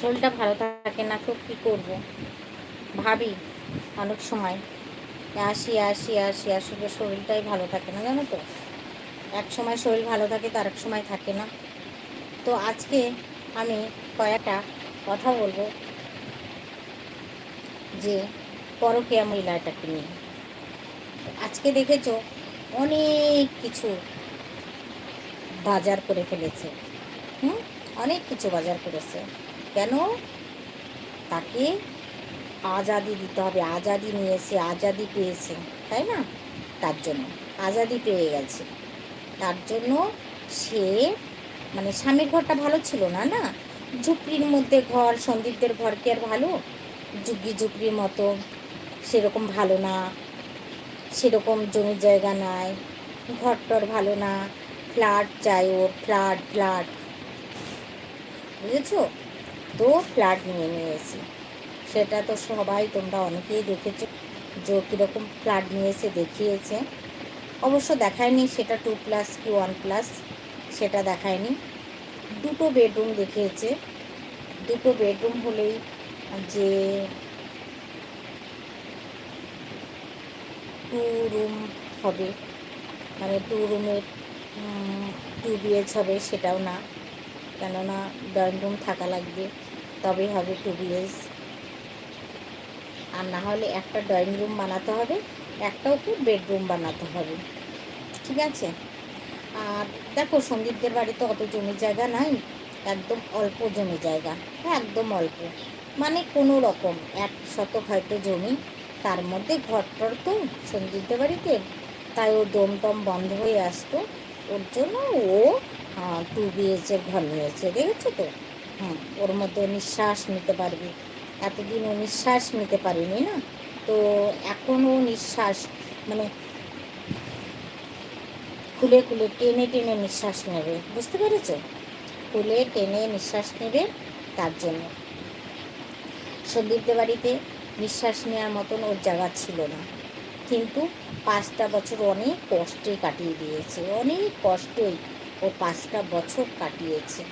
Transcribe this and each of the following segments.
শরীরটা ভালো থাকে না, তো কী করব? ভাবি অনেক সময়, আসি আসি আসি, আসলে শরীরটাই ভালো থাকে না, জানো তো? এক সময় শরীর ভালো থাকে তো আরেক সময় থাকে না। তো আজকে আমি কয়েকটা কথা বলব যে পরকীয়া মহিলাটাকে নিয়ে। আজকে দেখেছ অনেক কিছু বাজার করে ফেলেছে, হুম? অনেক কিছু বাজার করেছে। কেন? তাকে আজাদি দিতে হবে। আজাদি নিয়েছে আজাদি পেয়েছে, তাই না? তার জন্য। আজাদি পেয়ে গেছে। তার জন্য সে মানে স্বামীর ঘরটা ভালো ছিল না না? ঝুপড়ির মধ্যে ঘর, সন্দীপদের ঘর কি আর ভালো? ঝুগি ঝুপড়ির মতো। সেরকম ভালো না। সেরকম জমির জায়গা নাই। ঘর টর ভালো না। ফ্ল্যাট চাই ওর, ফ্ল্যাট ফ্ল্যাট। বুঝেছ? তো ফ্ল্যাট নিয়ে নিয়েছি। সেটা তো সবাই তোমরা অনেকেই দেখেছ, যে কীরকম ফ্ল্যাট নিয়েছে দেখিয়েছে। অবশ্য দেখায়নি, সেটা টু প্লাস কি ওয়ান প্লাস সেটা দেখায়নি। দুটো বেডরুম দেখিয়েছে। দুটো বেডরুম হলেই যে টু রুম হবে। মানে টু রুমের টু বিএচ হবে, সেটাও না। কেননা ড্রয়িং রুম থাকা লাগবে, তবেই হবে টু বিএচ আর না হলে একটা ড্রয়িং রুম বানাতে হবে, একটাও ওকে বেডরুম বানাতে হবে। ঠিক আছে? আর দেখো, সন্দীপদের বাড়িতে অত জমি জায়গা নাই, একদম অল্প জমি জায়গা হ্যাঁ একদম অল্প। মানে কোনো রকম, এক শতক হয়তো জমি, তার মধ্যে ঘর টর তো সন্দীপদের বাড়িতে। তাই ও দম টম বন্ধ হয়ে আসতো ওর জন্য ও টু বিএচের ঘর নিয়েছে দেখেছ তো? হ্যাঁ ওর মধ্যে নিঃশ্বাস নিতে পারবে। এতদিন ও নিঃশ্বাস নিতে পারেনি না? তো এখনও নিঃশ্বাস মানে খুলে খুলে টেনে টেনে নিঃশ্বাস নেবে, বুঝতে পেরেছ? খুলে টেনে নিঃশ্বাস নেবে তার জন্য। সন্দীপদের বাড়িতে নিঃশ্বাস নেওয়ার মতন ওর জায়গা ছিল না। কিন্তু পাঁচটা বছর অনেক কষ্টে কাটিয়ে দিয়েছে, অনেক কষ্টই ও পাঁচটা বছর কাটিয়েছে,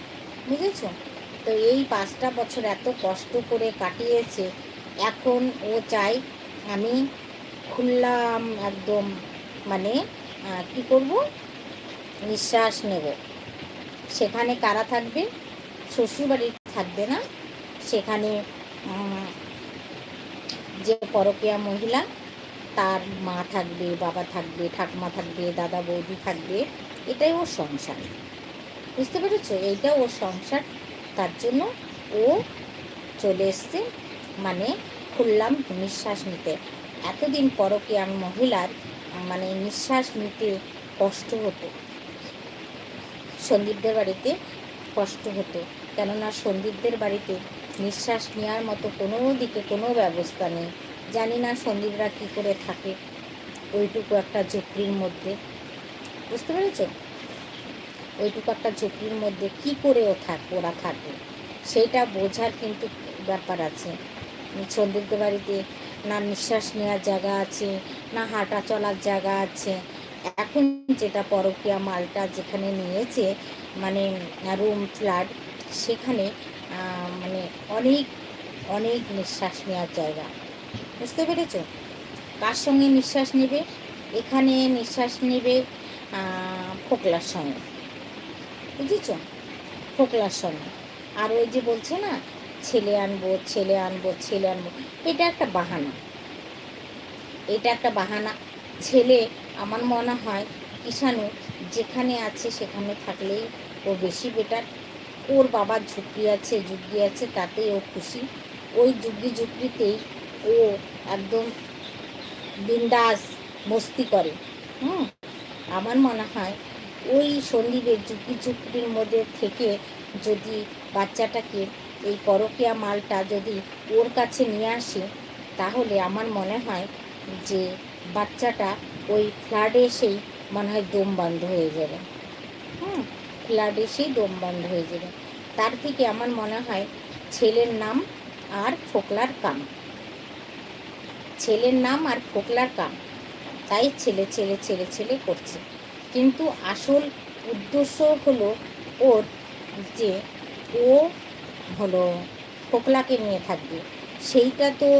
বুঝেছ? তো এই পাঁচটা বছর এত কষ্ট করে কাটিয়েছে, এখন ও চাই আমি খুললাম একদম মানে কি করব? নিঃশ্বাস নেব। সেখানে কারা থাকবে? শ্বশুরবাড়ি থাকবে না। সেখানে যে পরকীয়া মহিলা তার মা থাকবে, বাবা থাকবে, ঠাকুমা থাকবে, দাদা বৌদি থাকবে, এটাই ওর সংসার। বুঝতে পেরেছ? এইটা ওর সংসার। তার জন্য ও চলে এসছে মানে খুললাম নিঃশ্বাস নিতে। এতদিন পরকীয়া মহিলার মানে নিঃশ্বাস নিতে কষ্ট হতো। সন্দীপদের বাড়িতে কষ্ট হতো। কেননা সন্দীপদের বাড়িতে নিঃশ্বাস নেওয়ার মতো কোনো দিকে কোনো ব্যবস্থা নেই। জানি না সন্দীপরা কী করে থাকে ওইটুকু একটা ঝুপড়ির মধ্যে। বুঝতে পেরেছ? ওইটুকু একটা ঝুপড়ির মধ্যে কি করে ও থাক, ওরা থাকে সেইটা বোঝার কিন্তু ব্যাপার আছে। সন্দীপদের বাড়িতে না নিঃশ্বাস নেওয়ার জায়গা আছে, না হাঁটা চলার জায়গা আছে। এখন যেটা পরকীয়া মালটা যেখানে নিয়েছে মানে রুম ফ্ল্যাট সেখানে মানে অনেক অনেক নিঃশ্বাস নেওয়ার জায়গা। বুঝতে পেরেছ? কার সঙ্গে নিঃশ্বাস নেবে? এখানে নিঃশ্বাস নেবে ফোকলার সঙ্গে। বুঝেছ? ফোকলার সঙ্গে। আর ওই যে বলছে না, ছেলে আনব ছেলে আনব ছেলে আনব, এটা একটা বাহানা। এটা একটা বাহানা। ছেলে, আমার মনে হয় কিষাণু যেখানে আছে সেখানে থাকলেই ও বেশি বেটার ওর বাবার ঝুঁকি আছে ঝুঁকি আছে তাতে ও খুশি। ওই ঝুঁকি ঝুঁকিতেই ও একদম বিন্দাস মস্তি করে। হুম? আমার মনে হয় ওই সন্দীপের ঝুঁকি ঝুঁকির মধ্যে থেকে যদি বাচ্চাটাকে এই পরকীয়া মালটা যদি ওর কাছে নিয়ে আসে, তাহলে আমার মনে হয় যে বাচ্চাটা ওই ফ্লাডে এসেই মনে হয় দম বন্ধ হয়ে যাবে। হুম? ফ্লাড এসেই দম বন্ধ হয়ে যাবে। তার থেকে আমার মনে হয় ছেলের নাম আর ফোকলার কাম ছেলের নাম আর ফোকলার কাম তাই ছেলে ছেলে ছেলে ছেলে করছে। কিন্তু আসল উদ্দেশ্য হলো ওর যে ও হলো ফোকলাকে নিয়ে থাকবে। সেইটা তো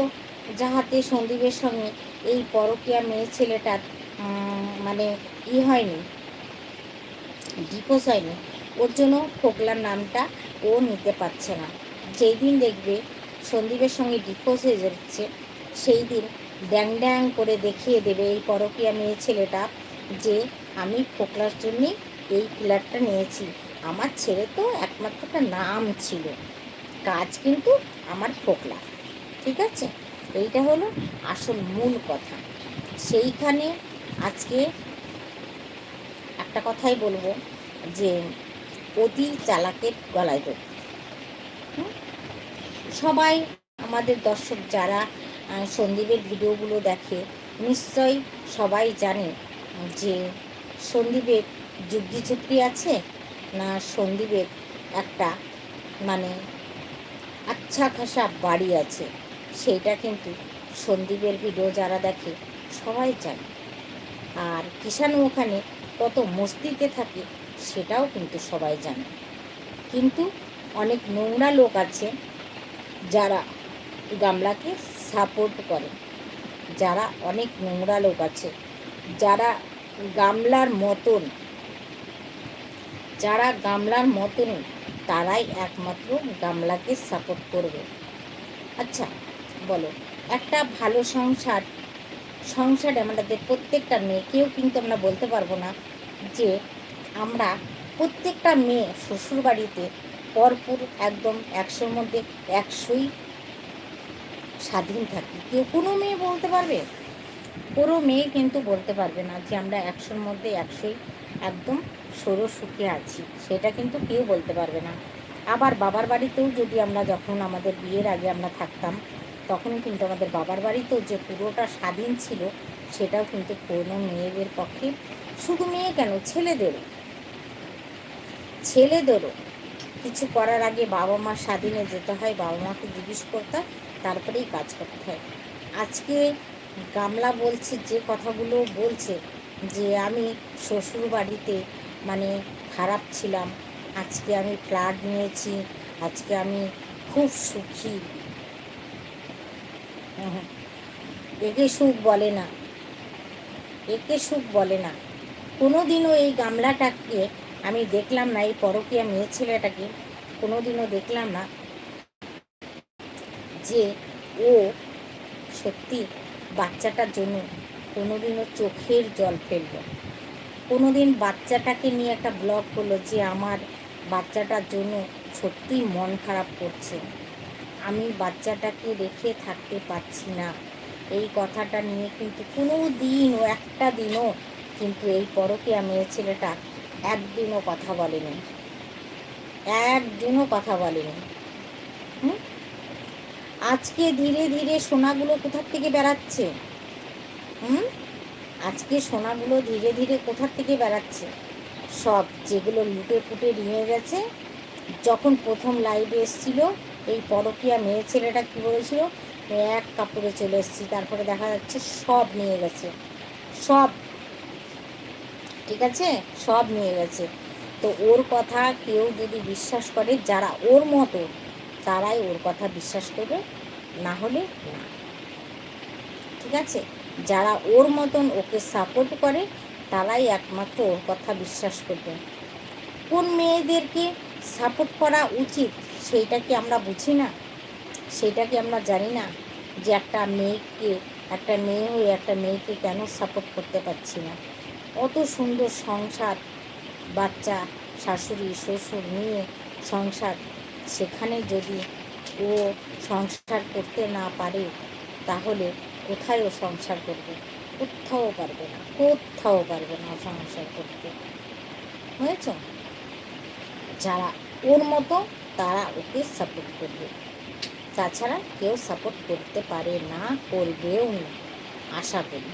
যাহাতে সন্দীপের সঙ্গে এই পরকীয়া মেয়ে ছেলেটার মানে ই হয়নি ডিপোজ হয়নি, ওর জন্য ফোকলার নামটা ও নিতে পারছে না। যেই দিন দেখবে সন্দীপের সঙ্গে ডিপোজ হয়ে যাচ্ছে সেই দিন ড্যাং ড্যাং করে দেখিয়ে দেবে এই পরকীয়া মেয়ে ছেলেটা যে আমি ফোকলার জন্যই এই পিলারটা নিয়েছি। আমার ছেলে তো একমাত্র একটা নাম ছিল। কাজ কিন্তু আমার ফোকলা। ঠিক আছে? এইটা হলো আসল মূল কথা। সেইখানে আজকে একটা কথাই বলব যে অতি চালাকের গলায় দোষ সবাই আমাদের দর্শক যারা সন্দীপের ভিডিওগুলো দেখে নিশ্চয়ই সবাই জানে যে সন্দীপের যুদ্ধি চুক্তি আছে না সন্দীপের একটা মানে আচ্ছা খাসা বাড়ি আছে? সেইটা কিন্তু সন্দীপের ভিডিও যারা দেখে সবাই জানে। আর কিষাণু ওখানে কত মস্তিতে থাকে সেটাও কিন্তু সবাই জানে। কিন্তু অনেক নোংরা লোক আছে যারা গামলাকে সাপোর্ট করে। যারা অনেক নোংরা লোক আছে, যারা গামলার মতন, যারা গামলার মতন, তারাই একমাত্র গামলাকে সাপোর্ট করবে। আচ্ছা বলো, একটা ভালো সংসার, সংসারে আমাদের প্রত্যেকটা মেয়েকেও কিন্তু আমরা বলতে পারব না যে আমরা প্রত্যেকটা মেয়ে শ্বশুর বাড়িতে পরপুর একদম একশোর মধ্যে একশোই স্বাধীন থাকি। কেউ কোনো মেয়ে বলতে পারবে? কোনো মেয়ে কিন্তু বলতে পারবে না যে আমরা একশোর মধ্যে একশোই একদম সরো সুখে আছি। সেটা কিন্তু কেউ বলতে পারবে না। আবার বাবার বাড়িতেও যদি আমরা যখন আমাদের বিয়ের আগে আমরা থাকতাম তখন কিন্তু আমাদের বাবার বাড়িতেও যে পুরোটা স্বাধীন ছিল, সেটাও কিন্তু কোনো মেয়েদের পক্ষে শুধু মেয়ে কেন, ছেলেদেরও। ছেলেদেরও। কিছু করার আগে বাবা মা স্বাধীনে যেতে হয় বাবা মাকে জিজ্ঞেস করতে তারপরেই কাজ করতে হয়। আজকে গামলা বলছে, যে কথাগুলো বলছে, যে আমি শ্বশুর বাড়িতে মানে খারাপ ছিলাম। আজকে আমি ফ্ল্যাট নিয়েছি, আজকে আমি খুব সুখী। একে সুখ বলে না। একে সুখ বলে না। কোনো দিনও এই গামলাটাকে আমি দেখলাম না, এই পরকীয়া মেয়ে ছেলেটাকে কোনো দিনও দেখলাম না। যে ও সত্যি বাচ্চাটার জন্য কোনোদিনও চোখের জল ফেলল। কোনোদিন বাচ্চাটাকে নিয়ে একটা ব্লগ করল যে আমার বাচ্চাটার জন্য সত্যি মন খারাপ করছে। আমি বাচ্চাটাকে রেখে থাকতে পারছি না। এই কথাটা নিয়ে কিন্তু কোনো দিনও একটা দিনও কিন্তু এই পরকীয়া মেয়ে ছেলেটা একদিনও কথা বলেনি। একদিনও কথা বলেনি। হুম? আজকে ধীরে ধীরে সোনাগুলো কোথার থেকে বেড়াচ্ছে? হুম? আজকে সোনাগুলো ধীরে ধীরে কোথার থেকে বেড়াচ্ছে? সব যেগুলো লুটে ফুটে নিয়ে গেছে। যখন প্রথম লাইভে এসেছিল, এই পরকিয়া মেয়ে ছেলেটা কী বলেছিল? এক কাপড়ে চলে এসেছি, তারপরে দেখা যাচ্ছে সব নিয়ে গেছে। সব। ঠিক আছে? সব নিয়ে গেছে। তো ওর কথা কেউ যদি বিশ্বাস করে, যারা ওর মতো তারাই ওর কথা বিশ্বাস করবে, না হলে না। ঠিক আছে? যারা ওর মতন ওকে সাপোর্ট করে, তারাই একমাত্র ওর কথা বিশ্বাস করবে। কোন মেয়েদেরকে সাপোর্ট করা উচিত, সেইটা কি আমরা বুঝি না? সেটা কি আমরা জানি না যে একটা মেয়েকে, একটা মেয়ে হয়ে একটা মেয়েকে কেন সাপোর্ট করতে পারছি না? অত সুন্দর সংসার, বাচ্চা, শাশুড়ি, শ্বশুর নিয়ে সংসার। সেখানে যদি ও সংসার করতে না পারে, তাহলে কোথায় ও সংসার করবে? কোথাও পারবে না, কোথাও পারবে না সংসার করতে। হয়েছ? যারা ওর মতো, তারা ওকে সাপোর্ট করবে। তাছাড়া কেউ সাপোর্ট করতে পারে না, করবেও না, আশা করি।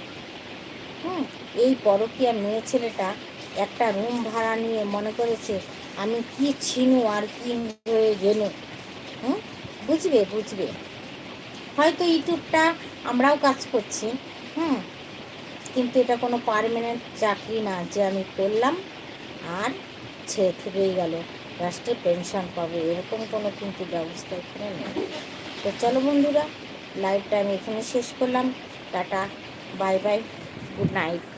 হুম, এই পরকীয়া মেয়ে ছেলেটা একটা রুম ভাড়া নিয়ে মনে করেছে আমি কি ছিনু আর কি হয়ে গেলে হুম? বুঝবে বুঝবে। হয়তো ইউটিউবটা আমরাও কাজ করছি, হুম? কিন্তু এটা কোনো পারমানেন্ট চাকরি না যে আমি করলাম আর ছেড়ে থেকেই গেল। লাস্টে পেনশন পাবে, এরকম কোনো কিন্তু ব্যবস্থা এখানে নেই। তো চলো বন্ধুরা, লাইভটা আমি এখানে শেষ করলাম। Tata, bye bye, good night.